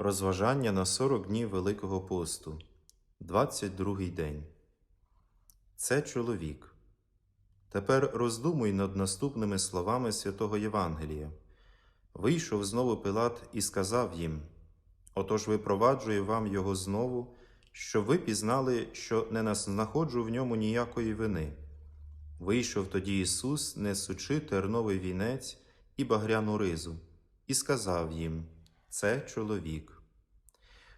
Розважання на 40 днів Великого посту, 22 день. Це чоловік. Тепер роздумуй над наступними словами святого Євангелія. Вийшов знову Пилат і сказав їм: Отож випроваджую вам його знову, щоб ви пізнали, що не знаходжу в ньому ніякої вини. Вийшов тоді Ісус, несучи терновий вінець і багряну ризу, і сказав їм: Це чоловік.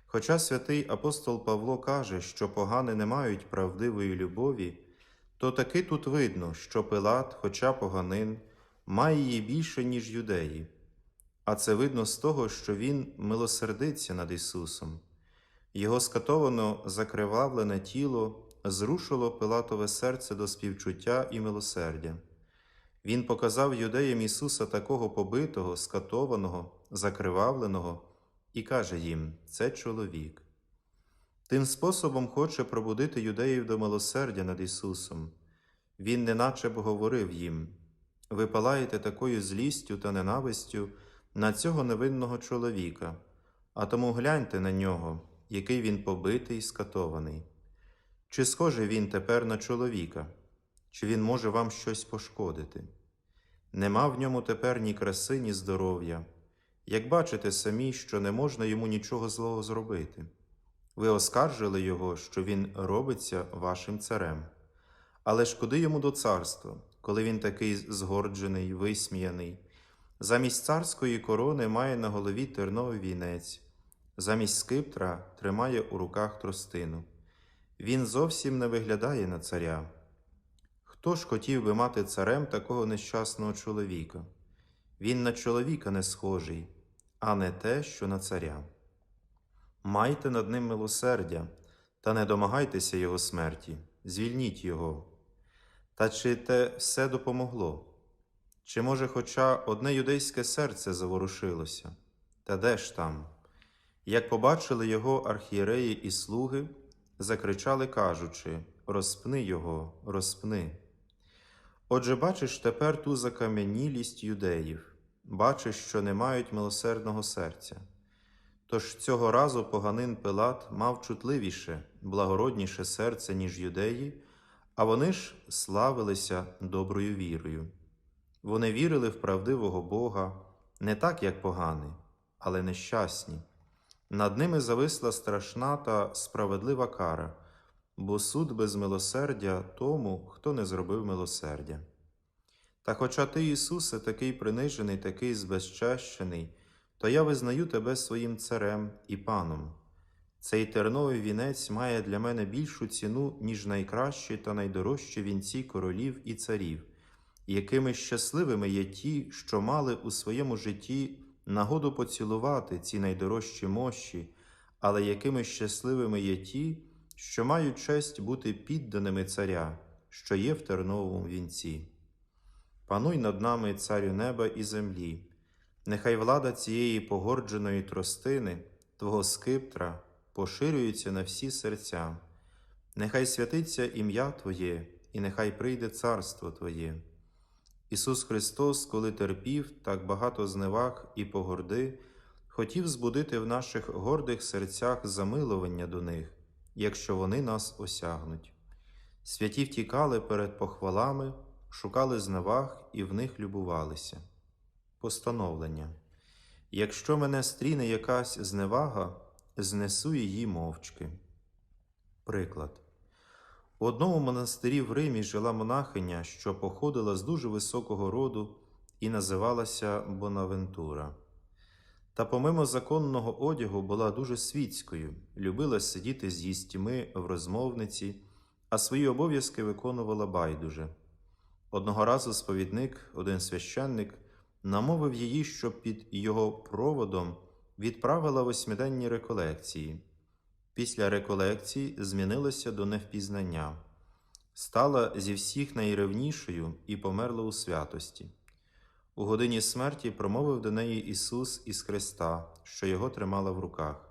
Хоча святий апостол Павло каже, що погани не мають правдивої любові, то таки тут видно, що Пилат, хоча поганин, має її більше, ніж юдеї. А це видно з того, що він милосердиться над Ісусом. Його скатовано закривавлене тіло зрушило Пилатове серце до співчуття і милосердя. Він показав юдеям Ісуса такого побитого, скатованого, закривавленого, і каже їм: це чоловік. Тим способом хоче пробудити юдеїв до милосердя над Ісусом. Він неначе б говорив їм: ви палаєте такою злістю та ненавистю на цього невинного чоловіка, а тому гляньте на нього, який він побитий, і скатований. Чи схожий він тепер на чоловіка, чи він може вам щось пошкодити? Нема в ньому тепер ні краси, ні здоров'я. Як бачите самі, що не можна йому нічого злого зробити. Ви оскаржили його, що він робиться вашим царем. Але ж куди йому до царства, коли він такий згорджений, висміяний? Замість царської корони має на голові терновий вінець, замість скиптра тримає у руках тростину. Він зовсім не виглядає на царя. Хто ж хотів би мати царем такого нещасного чоловіка? Він на чоловіка не схожий, а не те, що на царя. Майте над ним милосердя, та не домагайтеся його смерті, звільніть його. Та чи те все допомогло? Чи, може, хоча одне юдейське серце заворушилося? Та де ж там? Як побачили його архієреї і слуги, закричали, кажучи: Розпни його, розпни. Отже, бачиш тепер ту закам'янілість юдеїв, бачиш, що не мають милосердного серця. Тож цього разу поганин Пилат мав чутливіше, благородніше серце, ніж юдеї, а вони ж славилися доброю вірою. Вони вірили в правдивого Бога не так, як погани, але нещасні. Над ними зависла страшна та справедлива кара, бо суд без милосердя тому, хто не зробив милосердя. Та хоча ти, Ісусе, такий принижений, такий збезчещений, то я визнаю тебе своїм царем і паном. Цей терновий вінець має для мене більшу ціну, ніж найкращі та найдорожчі вінці королів і царів, якими щасливими є ті, що мали у своєму житті нагоду поцілувати ці найдорожчі мощі, але якими щасливими є ті, що мають честь бути підданими царя, що є в терновому вінці. Пануй над нами, царю неба і землі, нехай влада цієї погордженої тростини, Твого скиптра, поширюється на всі серця, нехай святиться ім'я Твоє, і нехай прийде царство Твоє. Ісус Христос, коли терпів так багато зневаг і погорди, хотів збудити в наших гордих серцях замилування до них, якщо вони нас осягнуть. Святі втікали перед похвалами, шукали зневаг і в них любувалися. Постановлення. Якщо мене стріне якась зневага, знесу її мовчки. Приклад. У одному монастирі в Римі жила монахиня, що походила з дуже високого роду і називалася Бонавентура. Та помимо законного одягу була дуже світською, любила сидіти з їстьми в розмовниці, а свої обов'язки виконувала байдуже. Одного разу сповідник, один священник, намовив її, щоб під його проводом відправила восьмиденні реколекції. Після реколекцій змінилася до невпізнання, стала зі всіх найревнішою і померла у святості. У годині смерті промовив до неї Ісус із Христа, що його тримала в руках.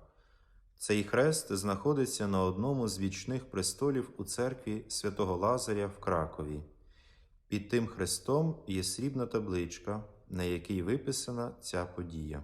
Цей хрест знаходиться на одному з вічних престолів у церкві святого Лазаря в Кракові. Під тим хрестом є срібна табличка, на якій виписана ця подія.